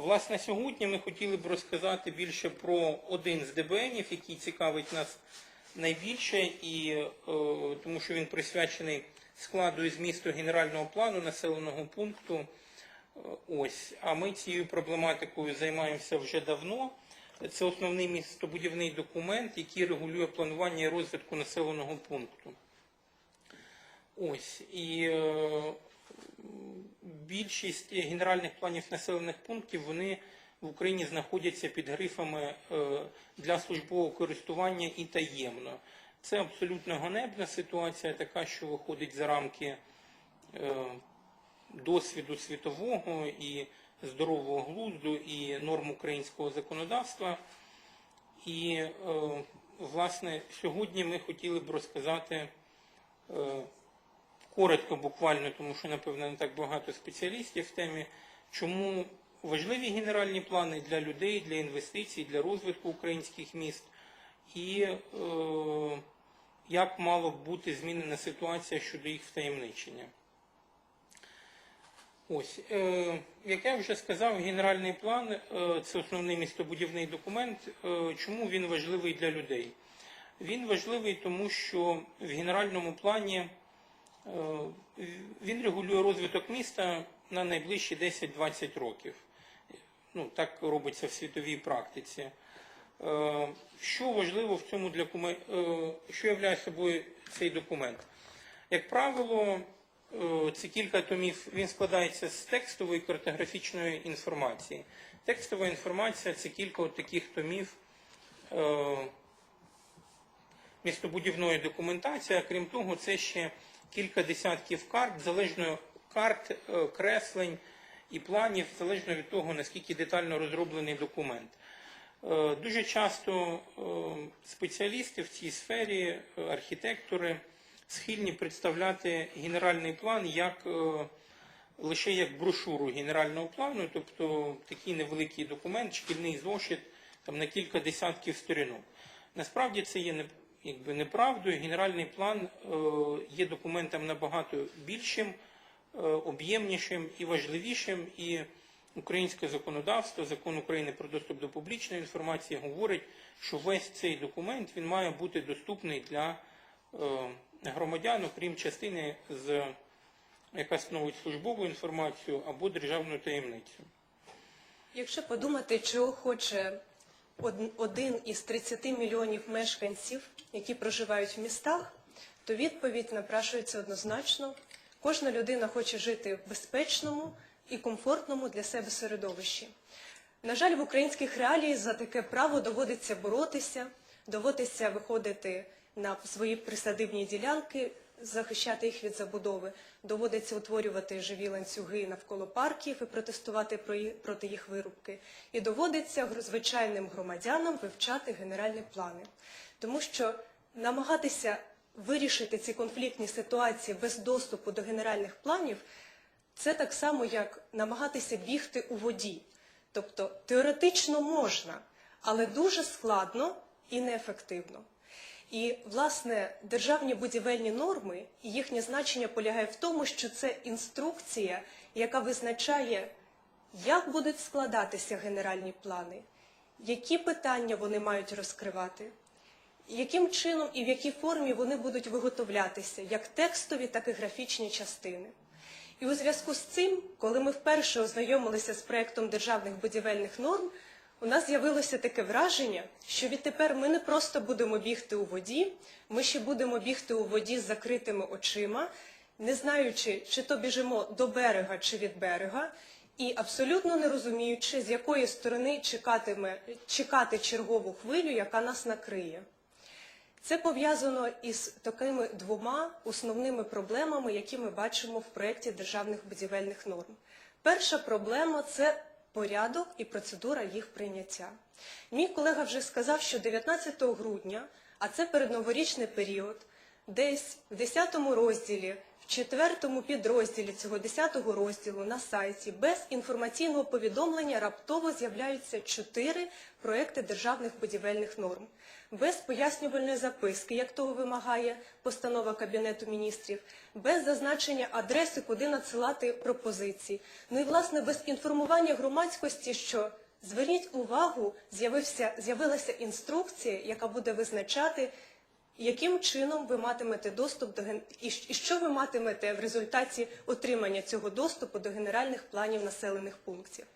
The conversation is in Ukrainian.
Власне, сьогодні ми хотіли б розказати більше про один з ДБНів, який цікавить нас найбільше, і, е, тому що він присвячений складу і змісту генерального плану населеного пункту. Е, Ось, а ми цією проблематикою займаємося вже давно. Це основний містобудівний документ, який регулює планування і розвитку населеного пункту. Ось і е, більшість генеральних планів населених пунктів вони в Україні знаходяться під грифами е, для службового користування і таємно. Це абсолютно ганебна ситуація, така, що виходить за рамки е, досвіду світового і здорового глузду і норм українського законодавства. І, е, власне, сьогодні ми хотіли б розказати коротко, буквально, тому що, напевно, не так багато спеціалістів в темі, чому важливі генеральні плани для людей, для інвестицій, для розвитку українських міст, і е, як мала б бути змінена ситуація щодо їх втаємничення. Ось, е, як я вже сказав, генеральний план е, це основний містобудівний документ. Е, чому він важливий для людей? Він важливий, тому що в генеральному плані він регулює розвиток міста на найближчі 10-20 років. Ну, так робиться в світовій практиці. Е, Що важливо в цьому для е, що являє собою цей документ? Як правило, е, це кілька томів, він складається з текстової картографічної інформації. Текстова інформація це кілька таких томів е, містобудівної документації, а крім того, це ще кілька десятків карт, залежно карт, е, креслень і планів, залежно від того, наскільки детально розроблений документ. Е, Дуже часто е, спеціалісти в цій сфері, архітектори, схильні представляти генеральний план як лише як брошуру генерального плану, тобто такий невеликий документ, шкільний зошит там, на кілька десятків сторінок. Насправді це є якби неправдою. Генеральний план е, є документом набагато більшим, е, об'ємнішим і важливішим. І українське законодавство, закон України про доступ до публічної інформації говорить, що весь цей документ він має бути доступний для е, громадян, окрім частини, з, яка становить службову інформацію або державну таємницю. Якщо подумати, чого хоче один із 30 мільйонів мешканців, які проживають в містах, то відповідь напрашується однозначно. Кожна людина хоче жити в безпечному і комфортному для себе середовищі. На жаль, в українських реаліях за таке право доводиться боротися, доводиться виходити на свої присадибні ділянки, захищати їх від забудови, доводиться утворювати живі ланцюги навколо парків і протестувати проти їх вирубки. І доводиться звичайним громадянам вивчати генеральні плани. Тому що намагатися вирішити ці конфліктні ситуації без доступу до генеральних планів це так само, як намагатися бігти у воді. Тобто теоретично можна, але дуже складно і неефективно. І, власне, державні будівельні норми і їхнє значення полягає в тому, що це інструкція, яка визначає, як будуть складатися генеральні плани, які питання вони мають розкривати, яким чином і в якій формі вони будуть виготовлятися, як текстові, так і графічні частини. І у зв'язку з цим, коли ми вперше ознайомилися з проектом державних будівельних норм, у нас з'явилося таке враження, що відтепер ми не просто будемо бігти у воді, ми ще будемо бігти у воді з закритими очима, не знаючи, чи то біжимо до берега чи від берега, і абсолютно не розуміючи, з якої сторони чекатиме, чекати чергову хвилю, яка нас накриє. Це пов'язано із такими двома основними проблемами, які ми бачимо в проєкті державних будівельних норм. Перша проблема це порядок і процедура їх прийняття. Мій колега вже сказав, що 19 грудня, а це передноворічний період, десь в 10 розділі, в четвертому підрозділі цього 10 розділу на сайті без інформаційного повідомлення раптово з'являються чотири проекти державних будівельних норм. Без пояснювальної записки, як того вимагає постанова Кабінету міністрів, без зазначення адреси, куди надсилати пропозиції. Ну і власне без інформування громадськості, що зверніть увагу, з'явилася інструкція, яка буде визначати, яким чином ви матимете доступ до ген- і що ви матимете в результаті отримання цього доступу до генеральних планів населених пунктів.